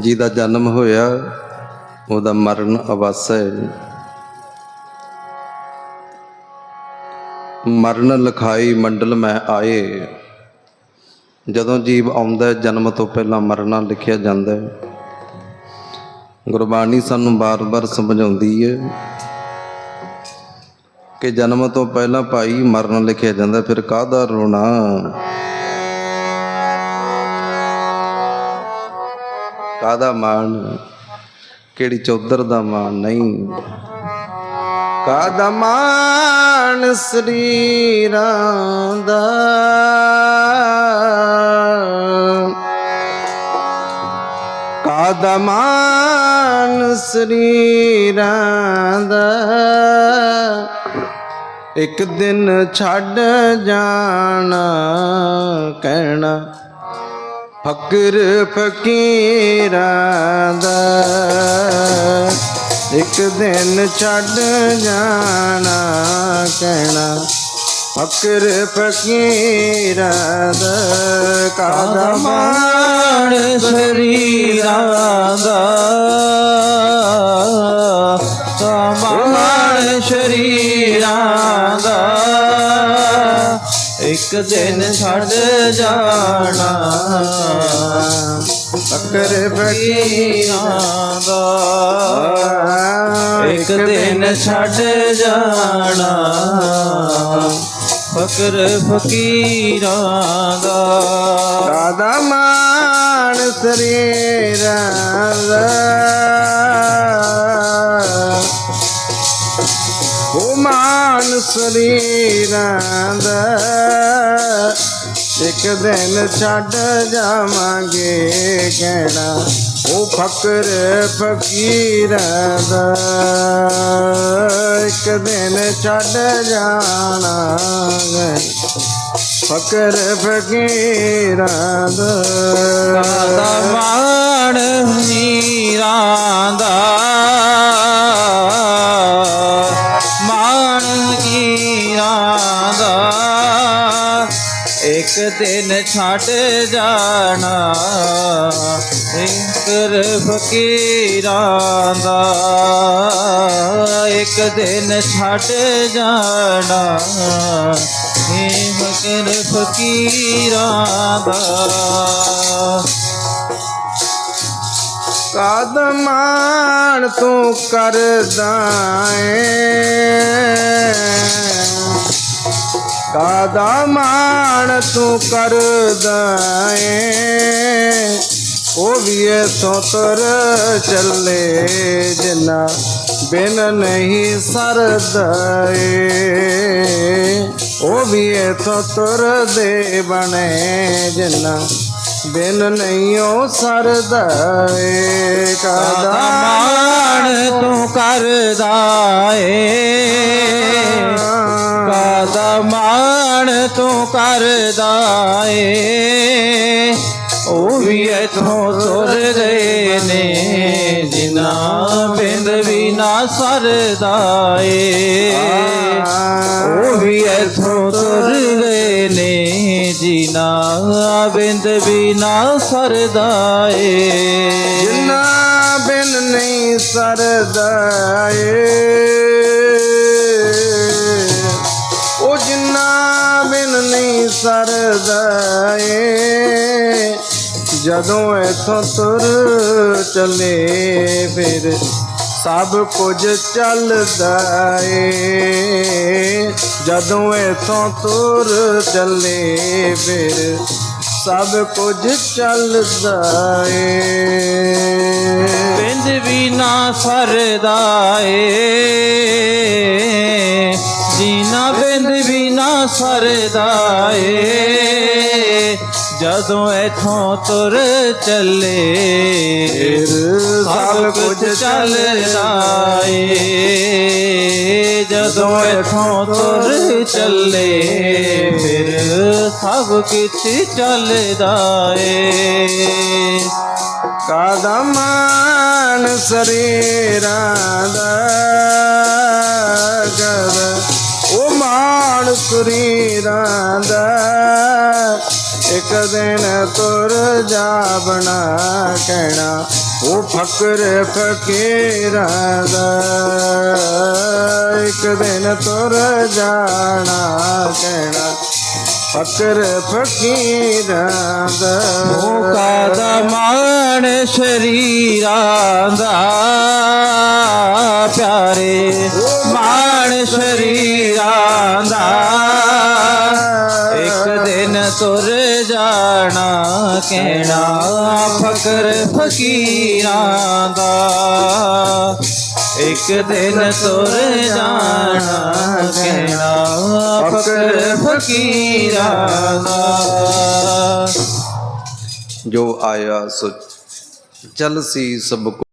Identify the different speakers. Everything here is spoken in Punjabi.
Speaker 1: ਜਿਹਦਾ ਜਨਮ ਹੋਇਆ, ਉਹਦਾ ਮਰਨ ਅਵਸਥਾ ਹੈ ਮਰਨ ਲਖਾਈ ਮੰਡਲ ਮੈਂ ਆਏ। ਜਦੋਂ ਜੀਵ ਆਉਂਦਾ, ਜਨਮ ਤੋਂ ਪਹਿਲਾਂ ਮਰਨਾ ਲਿਖਿਆ ਜਾਂਦਾ ਹੈ। ਗੁਰਬਾਣੀ ਸਾਨੂੰ ਬਾਰ-ਬਾਰ ਸਮਝਾਉਂਦੀ ਹੈ ਕਿ ਜਨਮ ਤੋਂ ਪਹਿਲਾਂ ਭਾਈ ਮਰਨ ਲਿਖਿਆ ਜਾਂਦਾ, ਫਿਰ ਕਾਹਦਾ ਰੋਣਾ? ਕਾਦਾ ਮਾਣ? ਕਿਹੜੀ ਚੌਧਰ ਦਾ ਮਾਣ? ਨਹੀਂ। ਕਾਹਦਾ ਮਾਣ? ਸਰੀਰਾਂ ਦਾ। ਕਾਹਦਾ ਮਾਣ? ਸਰੀਰਾਂ ਦਾ। ਇੱਕ ਦਿਨ ਛੱਡ ਜਾਣਾ, ਕਹਿਣਾ ਫਕਰ ਫਕੀਰਾਂ ਦਾ। ਇੱਕ ਦਿਨ ਛੱਡ ਜਾਣਾ ਕਹਿਣਾ ਫਕਰ ਫਕੀਰਾਂ ਦਾ। ਕਾਦਾ
Speaker 2: ਮਾਣ ਸ਼ਰੀਰਾਂ ਦਾ। ਇੱਕ ਦਿਨ ਛੱਡ ਜਾਣਾ
Speaker 1: ਫਕਰ
Speaker 2: ਫਕੀਰਾਂ ਦਾ। ਇੱਕ ਦਿਨ ਛੱਡ ਜਾਣਾ ਫਕਰ ਫਕੀਰਾਂ ਦਾ।
Speaker 1: ਕਾਦਾ ਮਾਨ ਸਰੀਰਾਂ ਦਾ। ਮਾਨ ਸਰੀਰਾਂ ਦਾ। ਇੱਕ ਦਿਨ ਛੱਡ ਜਾਵਾਂਗੇ ਕਹਿਣਾ ਉਹ ਫਕਰ ਫਕੀਰਾਂ ਦਾ। ਇੱਕ ਦਿਨ ਛੱਡ ਜਾਣਾ ਫਕਰ ਫਕੀਰਾਂ ਦਾ।
Speaker 2: ਕਾਦਾ ਮਾਣ ਹੀਰਾਂ ਦਾ। ਇੱਕ ਦਿਨ ਛੱਡ ਜਾਣਾ ਇੰਕਰ ਫਕੀਰਾਂ ਦਾ ਇੱਕ ਦਿਨ ਛੱਡ ਜਾਣਾ ਇਹ ਫਕਰ ਫਕੀਰਾਂ ਦਾ
Speaker 1: ਕਦਮਾਨ ਕਾਦਾ ਮਾਣ ਤੂੰ ਕਰਦਾ ਏ ਉਹ ਵੀ ਇਥੋਂ ਤੁਰ ਚੱਲੇ ਜਿਨਾ ਬਿਨ ਨਹੀਂ ਸਰਦਾ ਏ ਉਹ ਵੀ ਇਥੋਂ ਤੁਰਦੇ ਬਣੇ ਜਿਨਾ ਬਿਨ ਨਹੀਂ ਉਹ ਸਰਦਾ ਏ
Speaker 2: ਕਾਦਾ
Speaker 1: ਕਦਾ
Speaker 2: ਮਾਣ ਤੂੰ ਕਰਦਾ ਕਰਦਾ ਏ ਉਹ ਵੀ ਇਥੋਂ ਤੁਰ ਗਏ ਨੇ ਜਿਨਾ ਬਿੰਦ ਵੀ ਨਾ ਸਰਦਾ ਏ ਉਹ ਵੀ ਇਥੋਂ ਤੁਰ ਗਏ ਨੇ ਜਿਨਾ ਬਿੰਦ ਵੀ ਨਾ ਸਰਦਾ ਏ
Speaker 1: ਜਿੰਨਾ ਬਿਨ ਨਹੀਂ ਸਰਦਾ ਏ ਜਦੋਂ ਇਥੋਂ ਤੁਰ ਚਲੇ ਫਿਰ ਸਭ ਕੁਝ ਚੱਲਦਾ ਏ। ਜਦੋਂ ਇਥੋਂ ਤੁਰ ਚੱਲੇ ਫਿਰ ਸਭ ਕੁਝ ਚੱਲਦਾ ਏ।
Speaker 2: ਬਿੰਦ ਵੀ ਨਾ ਸਰਦਾ ਏ। ਜੀਨਾ ਬਿੰਦ ਵੀ ਨਾ ਸਰਦਾ ਏ। ਜਦੋਂ ਇਥੋਂ ਤੁਰ ਚੱਲੇ
Speaker 1: ਫਿਰ
Speaker 2: ਸਭ ਕੁਝ ਚੱਲਦਾ ਏ। ਜਦੋਂ ਇਥੋਂ ਤੁਰ ਚੱਲੇ ਫਿਰ ਸਭ ਕੁਝ ਚੱਲਦਾ ਏ।
Speaker 1: ਕਦਮਾਨ ਸਰੀਰਾਂ ਦਾ ਗਰ ਉਹ ਮਾਨ ਸਰੀਰਾਂ ਦਾ ਇੱਕ ਦਿਨ ਤੁਰ ਜਾਵਣਾ ਕਹਿਣਾ, ਉਹ ਫਕਰ ਫਕੀਰਾਂ ਦਾ। ਇੱਕ ਦਿਨ ਤੁਰ ਜਾਣਾ ਕਹਿਣਾ, ਫਕਰ ਫਕੀਰਾਂ ਦਾ।
Speaker 2: ਮੋਕਾ ਦਾ ਮਾਣ ਸ਼ਰੀਰਾਂ ਦਾ। ਪਿਆਰੇ, ਮਾਣ ਸ਼ਰੀਰਾਂ ਦਾ। ਇੱਕ ਦਿਨ ਤੁਰ ਜਾਣਾ ਕਹਿਣਾ ਫਕਰ ਫਕੀਰਾਂ ਦਾ ਇੱਕ ਦਿਨ ਤੁਰ ਜਾਣਾ ਕਹਿਣਾ ਫਕਰ ਫਕੀਰਾਂ ਦਾ
Speaker 3: ਜੋ ਆਇਆ ਸੋ ਚਲ ਸੀ ਸਭ ਕੋ